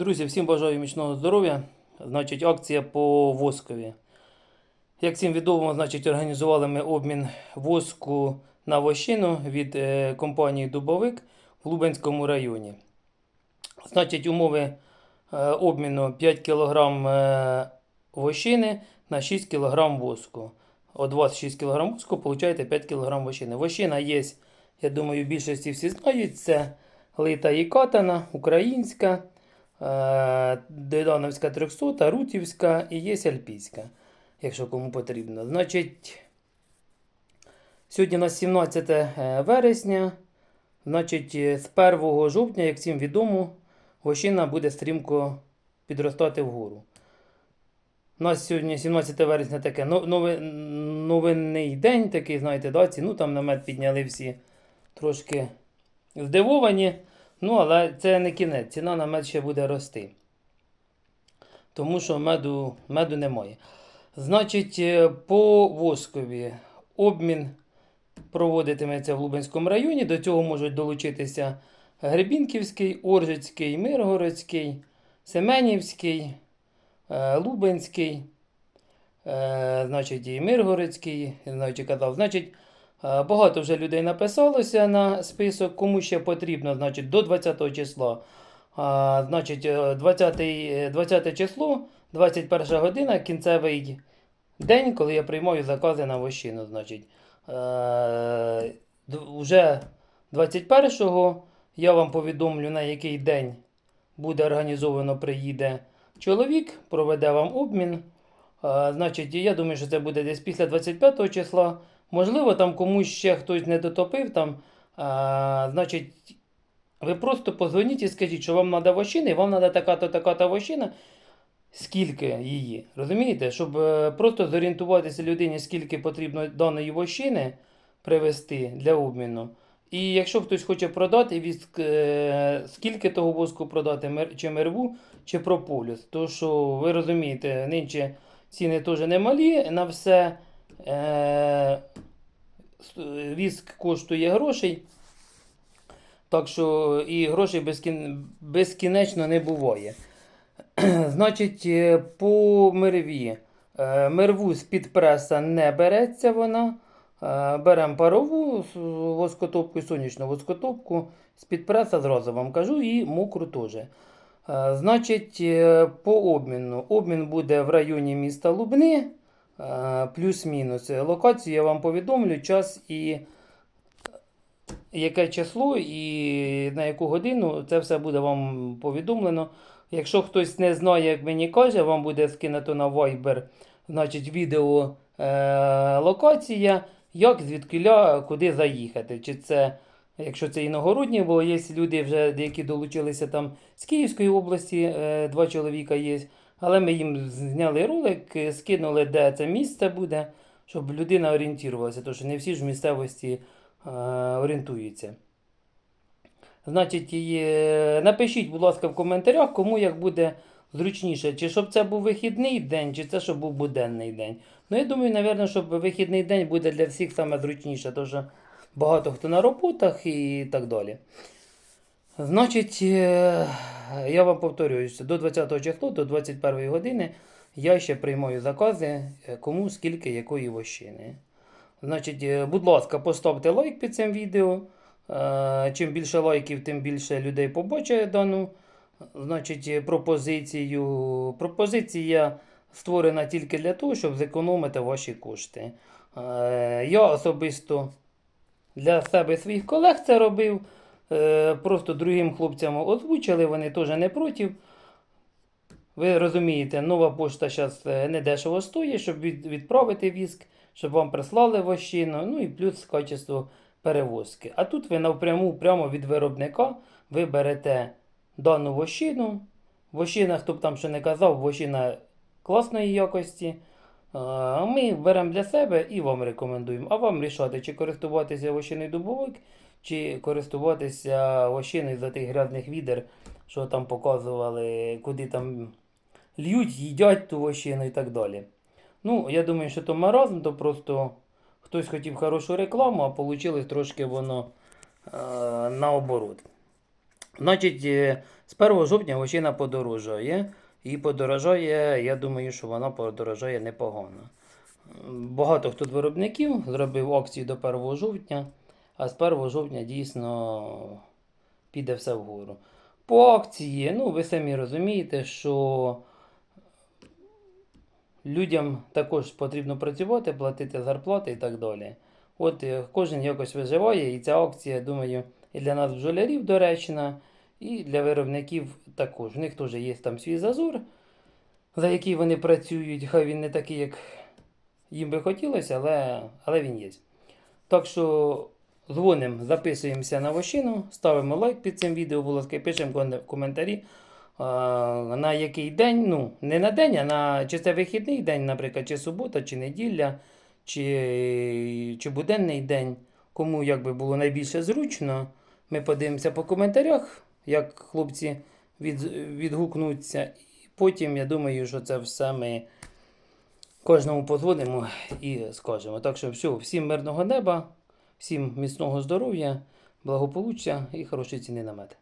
Друзі, всім бажаю міцного здоров'я. Значить, акція по воскові. Як всім відомо, значить, організували ми обмін воску на вощину від е, компанії Дубовик в Лубенському районі. Значить, умови е, обміну 5 кг е, вощини на 6 кг воску. От вас 6 кг воску, получаєте 5 кг вощини. Вощина є, я думаю, в більшості всі знають. Це лита і катана, українська, е, Дедановська 300, Рутівська і є Альпійська, якщо кому потрібно. Значить, сьогодні у нас 17 е, вересня. Значить, е, з 1 жовтня, як всім відомо, вощина буде стрімко підростати вгору. У нас сьогодні 17 вересня таке но- новинний день, такий, знаєте, да, ціну там на мед підняли всі трошки здивовані. Ну, але це не кінець. Ціна на мед ще буде рости. Тому що меду, меду немає. Значить, е, по воскові обмін проводитиметься в Лубенському районі. До цього можуть долучитися Гребінківський, Оржицький, Миргородський, Семенівський, е, Лубенський, е, значить, і Миргородський, не знаю, чи казав. Значить, багато вже людей написалося на список, кому ще потрібно, значить, до 20 числа. А, значить, е, 20, е, 20 число, 21 година, кінцевий день, коли я приймаю закази на вощину. Значить, е, вже 21-го я вам повідомлю, на який день буде організовано, приїде чоловік, проведе вам обмін. Е, значить, я думаю, що це буде десь після 25 числа. Можливо, там комусь ще хтось не дотопив. Там, е, значить, ви просто позвоніть і скажіть, що вам треба вощина, і вам треба така-то, така-то вощина. Скільки її? Розумієте? Щоб е, просто зорієнтуватися людині, скільки потрібно даної вощини привезти для обміну. І якщо хтось хоче продати, віск, е, скільки того воску продати, чи мерву, чи прополіс. То що ви розумієте, нинче ціни теж немалі на все. Е, віск коштує грошей. Так що і грошей безкін... безкінечно не буває. Значить, е, по мерві. Е, Мерву з-під преса не береться вона. Е, Беремо парову воскотопку і сонячну воскотопку. З-під преса зразу вам кажу, і мокру теж. Е, Значить, е, по обміну. Обмін буде в районі міста Лубни. Е, Плюс-мінус. Локацію я вам повідомлю, час і яке число і на яку годину, це все буде вам повідомлено. Якщо хтось не знає, як мені каже, вам буде скинуто на Viber, значить, відео е, локація, як звідкиля куди заїхати. Чи це, якщо це іногородні, бо є люди, вже деякі долучилися там з Київської області, е, два чоловіка є. Але ми їм зняли ролик, е, скинули, де це місце буде, щоб людина орієнтувалася, тому що не всі ж в місцевості е, орієнтуються. Значить, є... напишіть, будь ласка, в коментарях, кому як буде зручніше, чи щоб це був вихідний день, чи це щоб був буденний день. Ну, я думаю, напевно, щоб вихідний день буде для всіх саме зручніше, тому що багато хто на роботах і так далі. Значить, е, я вам повторююся, до 20 числа, до 21 години я ще приймаю закази, е, кому скільки якої вощини. Значить, е, будь ласка, поставте лайк під цим відео. Чим більше лайків, тим більше людей побачить дану значить, пропозицію. Пропозиція створена тільки для того, щоб зекономити ваші кошти. Я особисто для себе своїх колег це робив. Е, Просто другим хлопцям озвучили, вони теж не проти. Ви розумієте, нова пошта зараз не дешево стоїть, щоб відправити віск, щоб вам прислали вощину, ну і плюс качество перевозки. А тут ви напряму прямо від виробника ви берете дану вощину. Вощина, хто б там що не казав, вощина класної якості. Ми беремо для себе і вам рекомендуємо. А вам рішати, чи користуватися вощиною дубовик, чи користуватися вощиною за тих грязних відер, що там показували, куди там льють, їдять ту вощину і так далі. Ну, я думаю, що то маразм, то просто хтось хотів хорошу рекламу, а вийшло трошки воно е, наоборот. Значить, е, з 1 жовтня вощина подорожає. І подорожає, я думаю, що вона подорожає непогано. Багато хто з виробників зробив акцію до 1 жовтня, а з 1 жовтня дійсно піде все вгору. По акції, ну ви самі розумієте, що людям також потрібно працювати, платити зарплати і так далі. От е, кожен якось виживає, і ця акція, думаю, і для нас бджолярів доречна, і для виробників також. В них теж є там свій зазор, за який вони працюють. Хай він не такий, як їм би хотілося, але, але він є. Так що дзвонимо, записуємося на вощину, ставимо лайк під цим відео, будь ласка, пишемо в коментарі, на який день, ну, не на день, а на чи це вихідний день, наприклад, чи субота, чи неділя, чи, чи буденний день, кому як би було найбільше зручно. Ми подивимося по коментарях, як хлопці від, відгукнуться. І потім, я думаю, що це все ми кожному подзвонимо і скажемо. Так що все, всім мирного неба, всім міцного здоров'я, благополуччя і хорошої ціни на мед.